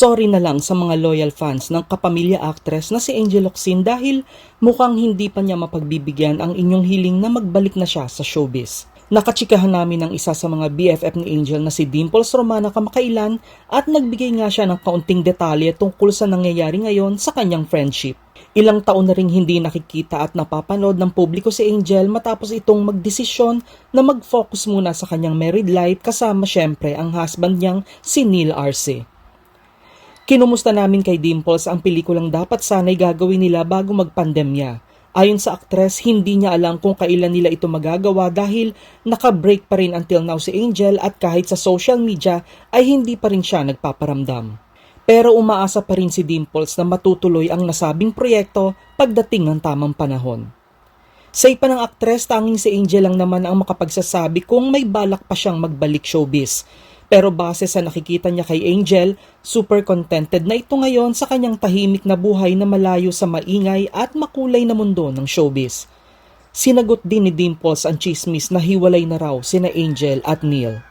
Sorry na lang sa mga loyal fans ng kapamilya actress na si Angel Locsin dahil mukhang hindi pa niya mapagbibigyan ang inyong hiling na magbalik na siya sa showbiz. Nakachikahan namin ng isa sa mga BFF ni Angel na si Dimples Romana kamakailan at nagbigay nga siya ng kaunting detalye tungkol sa nangyayari ngayon sa kanyang friendship. Ilang taon na ring hindi nakikita at napapanood ng publiko si Angel matapos itong magdesisyon na mag-focus muna sa kanyang married life kasama syempre ang husband niyang si Neil Arce. Kinumusta namin kay Dimples ang pelikulang dapat sana'y gagawin nila bago magpandemya. Ayon sa aktres, hindi niya alam kung kailan nila ito magagawa dahil naka-break pa rin until now si Angel at kahit sa social media ay hindi pa rin siya nagpaparamdam. Pero umaasa pa rin si Dimples na matutuloy ang nasabing proyekto pagdating ng tamang panahon. Say pa ng aktres, tanging si Angel lang naman ang makapagsasabi kung may balak pa siyang magbalik showbiz. Pero base sa nakikita niya kay Angel, super contented na ito ngayon sa kanyang tahimik na buhay na malayo sa maingay at makulay na mundo ng showbiz. Sinagot din ni Dimples ang chismis na hiwalay na raw sina Angel at Neil.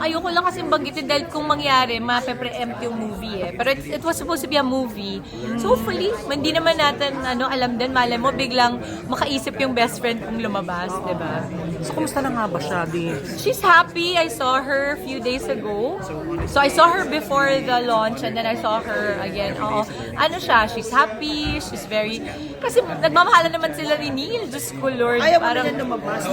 Ayoko lang kasi banggitin dahil kung mangyari, mape-preempt yung movie eh. Pero it, it was supposed to be a movie. So hopefully, hindi naman natin ano, alam din, malay mo, biglang makaisip yung best friend kong lumabas, di ba? So, kumusta na nga ba siya? Di, She's happy. I saw her a few days ago. So I saw her before the launch and then I saw her again. Oo. Ano siya, she's happy, she's very... Kasi nagmamahalan naman sila ni Neil. Diyos ko, Lord. ayaw mo na lumabas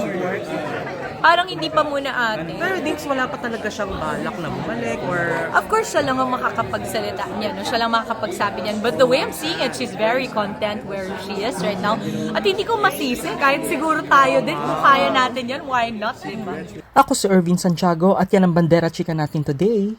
parang hindi pa muna ate. Pero Dinks, wala pa talaga siyang balak na bumalik or... Of course, siya lang ang makakapagsalita niya. No? Siya lang makakapagsabi niyan. But the way I'm seeing it, she's very content where she is right now. At hindi ko masisi, kahit siguro tayo din, kung kaya natin yan, why not, di ba? Ako si Irvin Santiago at yan ang Bandera Chika natin today.